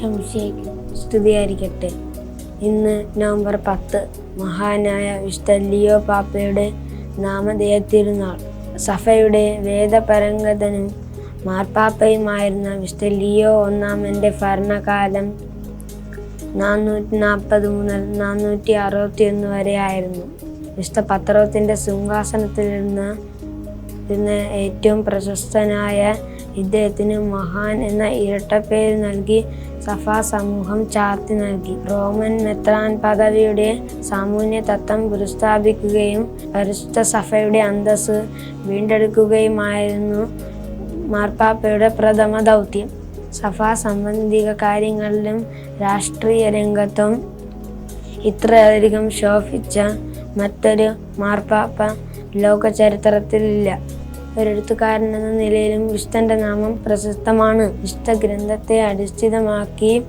ഈശോമിശിഹായ്ക്ക് സ്തുതിയായിരിക്കട്ടെ ഇന്ന് നവംബർ പത്ത്. മഹാനായ വിശുദ്ധ ലിയോ പാപ്പയുടെ നാമധേയ തിരുനാൾ സഫയുടെ വേദപരംഗതനും മാർപ്പാപ്പയുമായിരുന്ന വിശുദ്ധ ലിയോ ഒന്നാമന്റെ ഭരണകാലം നാനൂറ്റി നാൽപ്പത് മുതൽ നാനൂറ്റി അറുപത്തി ഒന്ന് വരെ ആയിരുന്നു. വിശുദ്ധ പത്രത്തിന്റെ സിംഹാസനത്തിലിരുന്ന ഇരുന്ന ഏറ്റവും പ്രശസ്തനായ ഇദ്ദേഹത്തിന് മഹാൻ എന്ന ഇരട്ടപ്പേര് നൽകി സഫ സമൂഹം ചാർത്തി നൽകി. റോമൻ മെത്രാൻ പദവിയുടെ സാമൂന്യ തത്വം പുനഃസ്ഥാപിക്കുകയും പരിശുദ്ധ സഫയുടെ അന്തസ് വീണ്ടെടുക്കുകയുമായിരുന്നു മാർപ്പാപ്പയുടെ പ്രഥമ ദൗത്യം. സഫ സംബന്ധിക കാര്യങ്ങളിലും രാഷ്ട്രീയ രംഗത്തും ഇത്രയധികം ശോഭിച്ച മറ്റൊരു മാർപ്പാപ്പ ലോക ചരിത്രത്തിലില്ല ഒരെഴുത്തുകാരൻ എന്ന നിലയിലും വിഷ്ണന്റെ നാമം പ്രശസ്തമാണ്. ഇഷ്ടഗ്രന്ഥത്തെ ഗ്രന്ഥത്തെ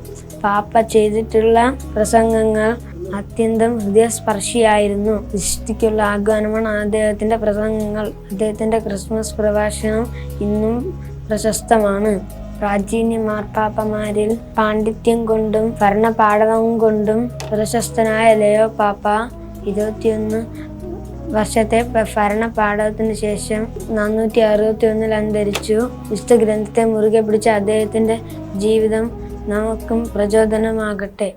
പാപ്പ ചെയ്തിട്ടുള്ള പ്രസംഗങ്ങൾ അത്യന്തം ഹൃദയസ്പർശിയായിരുന്നു. ഇഷ്ടിക്കുള്ള ആഹ്വാനമാണ് അദ്ദേഹത്തിന്റെ പ്രസംഗങ്ങൾ. അദ്ദേഹത്തിന്റെ ക്രിസ്മസ് പ്രഭാഷണം ഇന്നും പ്രശസ്തമാണ്. പ്രാചീന മാർപ്പാപ്പമാരിൽ പാണ്ഡിത്യം കൊണ്ടും ഭരണപാഠവും കൊണ്ടും പ്രശസ്തനായ ലയോ പാപ്പ ഇരുപത്തിയൊന്ന് വർഷത്തെ ഭരണ പാഠത്തിന് ശേഷം നാനൂറ്റി അറുപത്തി ഒന്നിൽ അന്തരിച്ചു. വിശുദ്ധ ഗ്രന്ഥത്തെ മുറുകെ പിടിച്ച അദ്ദേഹത്തിന്റെ ജീവിതം നമുക്കും പ്രചോദനമാകട്ടെ.